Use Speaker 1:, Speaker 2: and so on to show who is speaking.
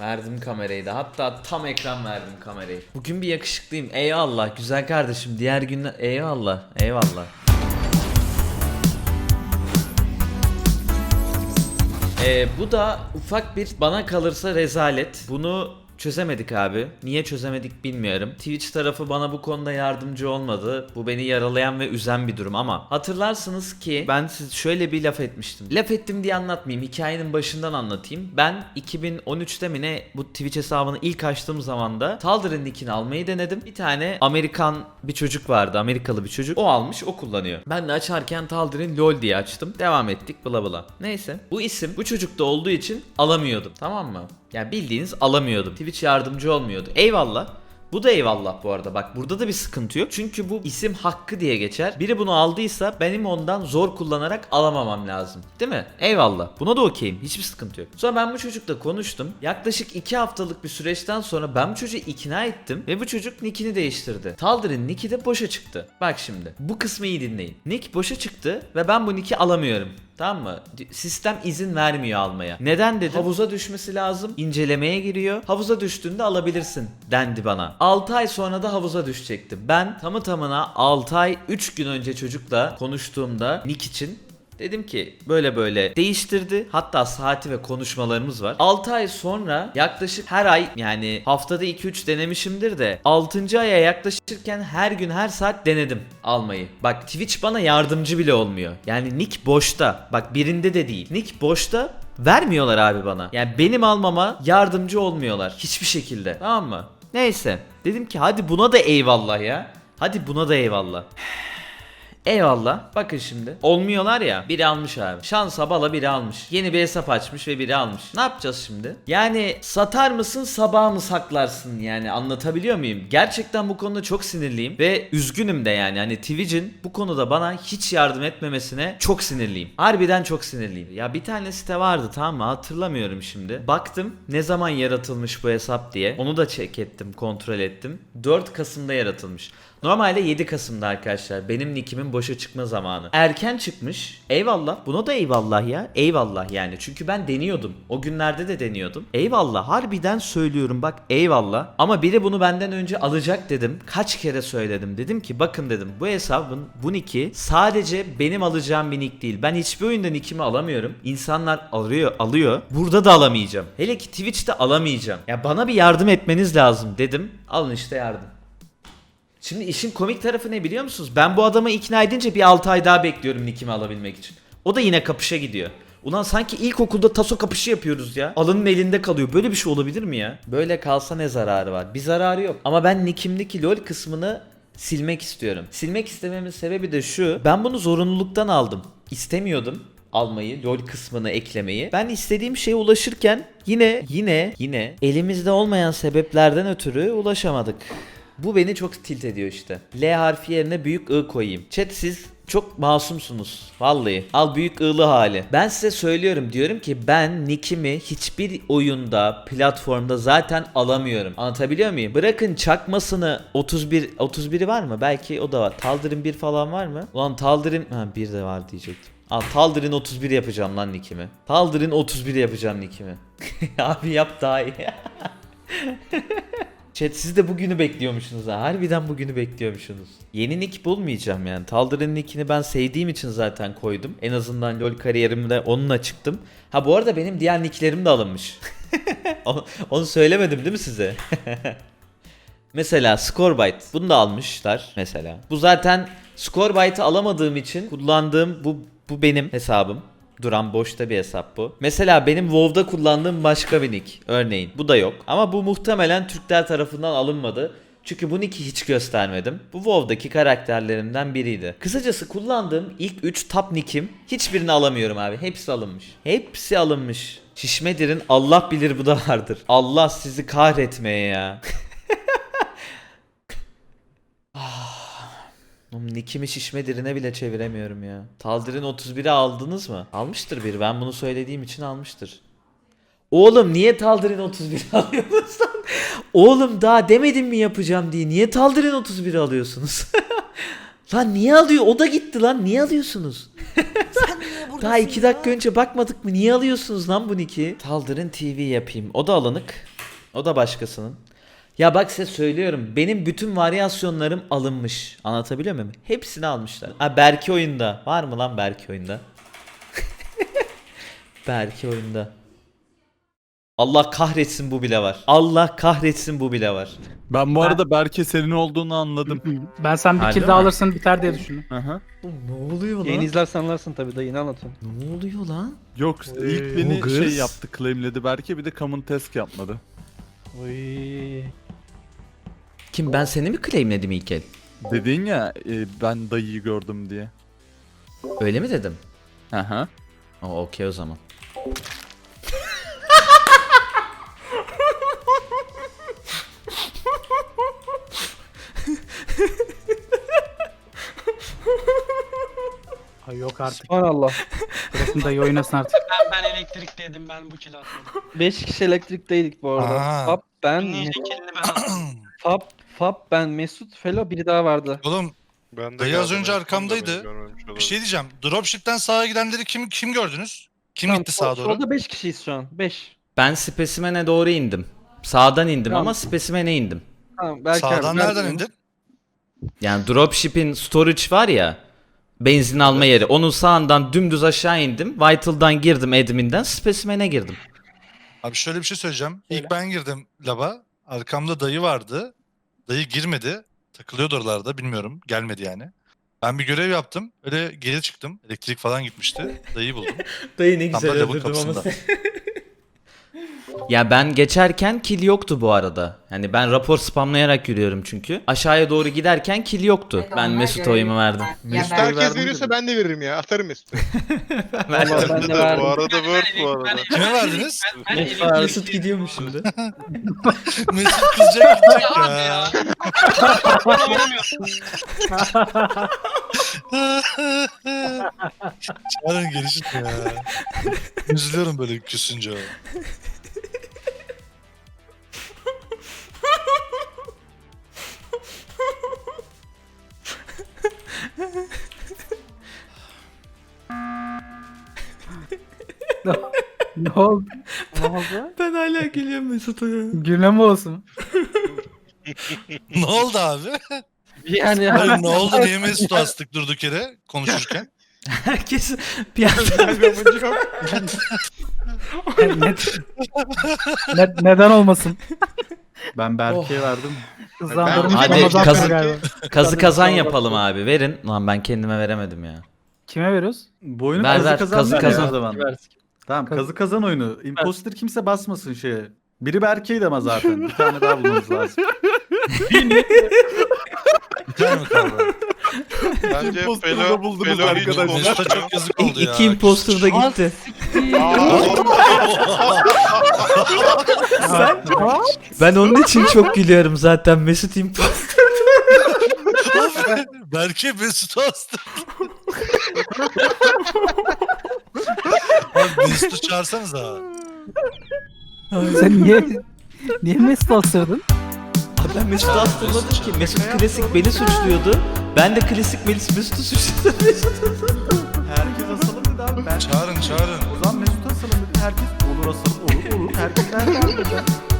Speaker 1: Verdim kamerayı da. Hatta tam ekran verdim kamerayı. Bugün bir yakışıklıyım. Eyvallah güzel kardeşim. Diğer günler eyvallah. Eyvallah. Ee, bu da ufak bir bana kalırsa rezalet. Bunu çözemedik abi. Niye çözemedik bilmiyorum. Twitch tarafı bana bu konuda yardımcı olmadı. Bu beni yaralayan ve üzen bir durum ama hatırlarsınız ki ben siz şöyle bir laf etmiştim. Laf ettim diye anlatmayayım. Hikayenin başından anlatayım. Ben 2013'te mi ne bu Twitch hesabını ilk açtığım zaman da Taldir'in nickini almayı denedim. Bir tane Amerikan bir çocuk vardı. Amerikalı bir çocuk. O almış, o kullanıyor. Ben de açarken Taldir'in LOL diye açtım. Devam ettik bla bla. Neyse. Bu isim bu çocukta olduğu için alamıyordum. Tamam mı? Yani bildiğiniz alamıyordum. Twitch yardımcı olmuyordu. Eyvallah. Bu da eyvallah bu arada. Bak burada da bir sıkıntı yok. Çünkü bu isim hakkı diye geçer. Biri bunu aldıysa benim ondan zor kullanarak alamamam lazım. Değil mi? Eyvallah. Buna da okeyim. Hiçbir sıkıntı yok. Sonra ben bu çocukla konuştum. Yaklaşık 2 haftalık bir süreçten sonra ben bu çocuğu ikna ettim. Ve bu çocuk nickini değiştirdi. Taldir'in nicki de boşa çıktı. Bak şimdi. Bu kısmı iyi dinleyin. Nick boşa çıktı ve ben bu nick'i alamıyorum. Tamam mı? Sistem izin vermiyor almaya. Neden dedim? Havuza düşmesi lazım. İncelemeye giriyor. Havuza düştüğünde alabilirsin dendi bana. 6 ay sonra da havuza düşecekti. Ben tamı tamına 6 ay 3 gün önce çocukla konuştuğumda Nick için Dedim ki böyle böyle değiştirdi. Hatta saati ve konuşmalarımız var. 6 ay sonra yaklaşık her ay yani haftada 2-3 denemişimdir de 6. aya yaklaşırken her gün her saat denedim almayı. Bak Twitch bana yardımcı bile olmuyor. Yani nick boşta. Bak birinde de değil. Nick boşta vermiyorlar abi bana. Yani benim almama yardımcı olmuyorlar. Hiçbir şekilde. Tamam mı? Neyse. Dedim ki hadi buna da eyvallah ya. Hadi buna da eyvallah. Eyvallah. Bakın şimdi. Olmuyorlar ya. Biri almış abi. Şansa bala biri almış. Yeni bir hesap açmış ve biri almış. Ne yapacağız şimdi? Yani satar mısın sabah mı saklarsın yani anlatabiliyor muyum? Gerçekten bu konuda çok sinirliyim ve üzgünüm de yani. Hani Twitch'in bu konuda bana hiç yardım etmemesine çok sinirliyim. Harbiden çok sinirliyim. Ya bir tane site vardı tamam mı? Hatırlamıyorum şimdi. Baktım ne zaman yaratılmış bu hesap diye. Onu da check ettim, kontrol ettim. 4 Kasım'da yaratılmış. Normalde 7 Kasım'da arkadaşlar benim nickimin boşa çıkma zamanı. Erken çıkmış. Eyvallah. Buna da eyvallah ya. Eyvallah yani. Çünkü ben deniyordum. O günlerde de deniyordum. Eyvallah. Harbiden söylüyorum bak eyvallah. Ama biri bunu benden önce alacak dedim. Kaç kere söyledim. Dedim ki bakın dedim bu hesabın bu nick'i sadece benim alacağım bir nick değil. Ben hiçbir oyunda nick'imi alamıyorum. İnsanlar alıyor, alıyor. Burada da alamayacağım. Hele ki Twitch'te alamayacağım. Ya bana bir yardım etmeniz lazım dedim. Alın işte yardım. Şimdi işin komik tarafı ne biliyor musunuz? Ben bu adamı ikna edince bir 6 ay daha bekliyorum nickimi alabilmek için. O da yine kapışa gidiyor. Ulan sanki ilkokulda taso kapışı yapıyoruz ya. Alının elinde kalıyor. Böyle bir şey olabilir mi ya? Böyle kalsa ne zararı var? Bir zararı yok. Ama ben nickimdeki lol kısmını silmek istiyorum. Silmek istememin sebebi de şu. Ben bunu zorunluluktan aldım. İstemiyordum almayı, lol kısmını eklemeyi. Ben istediğim şeye ulaşırken yine yine yine elimizde olmayan sebeplerden ötürü ulaşamadık. Bu beni çok tilt ediyor işte. L harfi yerine büyük I koyayım. Chat siz çok masumsunuz. Vallahi. Al büyük I'lı hali. Ben size söylüyorum diyorum ki ben nickimi hiçbir oyunda, platformda zaten alamıyorum. Anlatabiliyor muyum? Bırakın çakmasını 31 31'i var mı? Belki o da var. Taldir'in 1 falan var mı? Ulan Taldir'in ha 1 de var diyecektim. Al Taldir'in 31 yapacağım lan nickimi. Taldir'in 31 yapacağım nickimi. Abi yap daha iyi. Chat siz de bugünü bekliyormuşsunuz ha. Harbiden bugünü bekliyormuşsunuz. Yeni nick bulmayacağım yani. Taldir'in nickini ben sevdiğim için zaten koydum. En azından LoL kariyerimde onunla çıktım. Ha bu arada benim diğer nicklerim de alınmış. onu, onu söylemedim değil mi size? Mesela Scorebyte. Bunu da almışlar mesela. Bu zaten Scorebyte'ı alamadığım için kullandığım bu bu benim hesabım. Duran boşta bir hesap bu. Mesela benim WoW'da kullandığım başka bir nick. Örneğin. Bu da yok. Ama bu muhtemelen Türkler tarafından alınmadı. Çünkü bu nick'i hiç göstermedim. Bu WoW'daki karakterlerimden biriydi. Kısacası kullandığım ilk 3 top nick'im hiçbirini alamıyorum abi. Hepsi alınmış. Hepsi alınmış. Şişmedir'in Allah bilir bu da vardır. Allah sizi kahretmeye ya. Oğlum Nick'imi şişme dirine bile çeviremiyorum ya. Taldir'in 31'i aldınız mı? Almıştır biri. Ben bunu söylediğim için almıştır. Oğlum niye Taldir'in 31'i alıyorsunuz lan? Oğlum daha demedim mi yapacağım diye. Niye Taldir'in 31'i alıyorsunuz? lan niye alıyor? O da gitti lan. Niye alıyorsunuz?
Speaker 2: Sen niye
Speaker 1: Daha iki dakika önce bakmadık mı? Niye alıyorsunuz lan bu nick'i? Taldırın TV yapayım. O da alınık. O da başkasının. Ya bak size söylüyorum. Benim bütün varyasyonlarım alınmış. Anlatabiliyor muyum? Hepsini almışlar. Ha Berke oyunda. Var mı lan Berke oyunda? Berke oyunda. Allah kahretsin bu bile var. Allah kahretsin bu bile var.
Speaker 2: Ben bu arada Berke senin olduğunu anladım.
Speaker 3: Ben sen bir
Speaker 1: Harbi
Speaker 3: kill
Speaker 1: mi?
Speaker 3: daha alırsın biter diye düşündüm.
Speaker 2: Aha.
Speaker 1: Ne oluyor
Speaker 4: Yayını izlersen anlarsın tabii dayı ne anlatıyorum.
Speaker 1: Ne oluyor lan?
Speaker 2: Yok ilk beni şey yaptı claimledi Berke bir de common task yapmadı.
Speaker 4: Oy.
Speaker 1: Kim ben seni mi claimledim ilk el?
Speaker 2: Dedin ya e, ben dayıyı gördüm diye.
Speaker 1: Öyle mi dedim?
Speaker 2: Aha.
Speaker 1: O okey o zaman.
Speaker 3: Ay yok artık.
Speaker 4: Subhanallah.
Speaker 3: Bırakın dayı oynasın artık.
Speaker 5: Ben, ben elektrikteydim ben bu kill atmadım.
Speaker 4: 5 kişi elektrikteydik bu arada.
Speaker 6: Aa.
Speaker 4: Fab, ben,
Speaker 5: Ninja.
Speaker 4: Fab, Fab, ben, Mesut, Felo biri daha vardı.
Speaker 6: Oğlum
Speaker 7: Ben de
Speaker 6: Dayı az
Speaker 7: geldim,
Speaker 6: önce
Speaker 7: en son da
Speaker 6: arkamdaydı.
Speaker 7: beni görmemiş
Speaker 6: bir
Speaker 7: olabilir.
Speaker 6: şey diyeceğim. Dropship'ten sağa gidenleri kim kim gördünüz? Kim
Speaker 4: Tamam,
Speaker 6: gitti
Speaker 4: sol-
Speaker 6: sağa doğru?
Speaker 4: Solda 5 kişiyiz şu an. 5.
Speaker 1: Ben spesimene doğru indim. Sağdan indim
Speaker 4: Tamam.
Speaker 1: ama spesimene indim.
Speaker 4: Tamam belki
Speaker 6: Sağdan nereden indin?
Speaker 1: Yani dropship'in storage var ya. Benzin alma yeri. Onun sağından dümdüz aşağı indim. Vital'dan girdim admin'den. Specimen'e girdim.
Speaker 6: Abi şöyle bir şey söyleyeceğim. İlk ben girdim laba. Arkamda dayı vardı. Dayı girmedi. Takılıyordu oralarda bilmiyorum. Gelmedi yani. Ben bir görev yaptım. Öyle geri çıktım. Elektrik falan gitmişti. Dayıyı buldum.
Speaker 1: Dayı ne
Speaker 6: Tam da lavın kapısında.
Speaker 1: ya ben geçerken kill yoktu bu arada. Yani ben rapor spamlayarak yürüyorum çünkü. Aşağıya doğru giderken kill yoktu. Ben Mesut oyumu verdim.
Speaker 7: Mesut
Speaker 4: Ben
Speaker 7: herkes
Speaker 4: verdim
Speaker 7: veriyorsa ben de veririm ya. Atarım Mesut'u.
Speaker 4: Vallahi ben de
Speaker 7: bu
Speaker 4: verdim.
Speaker 7: arada
Speaker 5: Ben-
Speaker 7: word bu arada.
Speaker 6: Kime verdiniz?
Speaker 5: Ben, ben
Speaker 4: Mesut
Speaker 5: elektrikteydim.
Speaker 1: Mesut gidiyormuş şimdi.
Speaker 6: Mesut kızacak gidecek
Speaker 5: Ya
Speaker 6: ya.
Speaker 5: ya.
Speaker 6: Gelişin ya. Üzülüyorum böyle küsünce.
Speaker 3: Ne oldu?
Speaker 4: Ne oldu?
Speaker 1: ben hala geliyorum Mesut'a ya.
Speaker 3: Gülme mi olsun?
Speaker 6: ne oldu abi?
Speaker 4: Yani
Speaker 6: Hayır ne oldu niye Mesut'u astık durduk yere konuşurken?
Speaker 1: Herkes bir anda
Speaker 7: Ben de amacı yok.
Speaker 3: ne, ne- neden olmasın?
Speaker 2: Ben Berke'ye verdim.
Speaker 3: Hızlandırmış
Speaker 1: Hadi
Speaker 3: Ramazan
Speaker 1: kazı-
Speaker 3: galiba.
Speaker 1: kazı kazan yapalım abi. Verin. Lan ben kendime veremedim ya.
Speaker 3: Kime veriyoruz?
Speaker 2: Bu oyunu
Speaker 1: Ver,
Speaker 2: kazı
Speaker 1: ver,
Speaker 2: kazan
Speaker 1: kazı
Speaker 2: ver
Speaker 1: kazan.
Speaker 2: o zaman. Tamam kazı kazan oyunu. Imposter kimse basmasın şeye. Biri Berke'ydi ama zaten. Bir tane daha bulmamız lazım.
Speaker 6: Bir tane mi kaldı?
Speaker 7: Bence
Speaker 2: Imposter'ı
Speaker 7: Felo,
Speaker 2: da buldunuz
Speaker 7: Felo hiç
Speaker 2: arkadaşlar.
Speaker 6: Mesut'a
Speaker 7: konuşmuyor.
Speaker 6: çok yazık oldu ya.
Speaker 1: İki imposter da gitti. Ben onun için çok gülüyorum zaten Mesut imposter.
Speaker 6: Berke Mesut'u astı. Mesut'u çağırsanıza.
Speaker 3: Sen niye niye Mesut astırdın?
Speaker 1: Abi ben Mesut'u astırmadım ki. Mesut klasik beni suçluyordu. Ben de klasik Melis Mesut'u suçladım.
Speaker 2: Herkes asalım dedi abi. Ben...
Speaker 6: Çağırın çağırın.
Speaker 2: O zaman Mesut asalım dedi. Herkes olur asalım olur olur. Herkes her.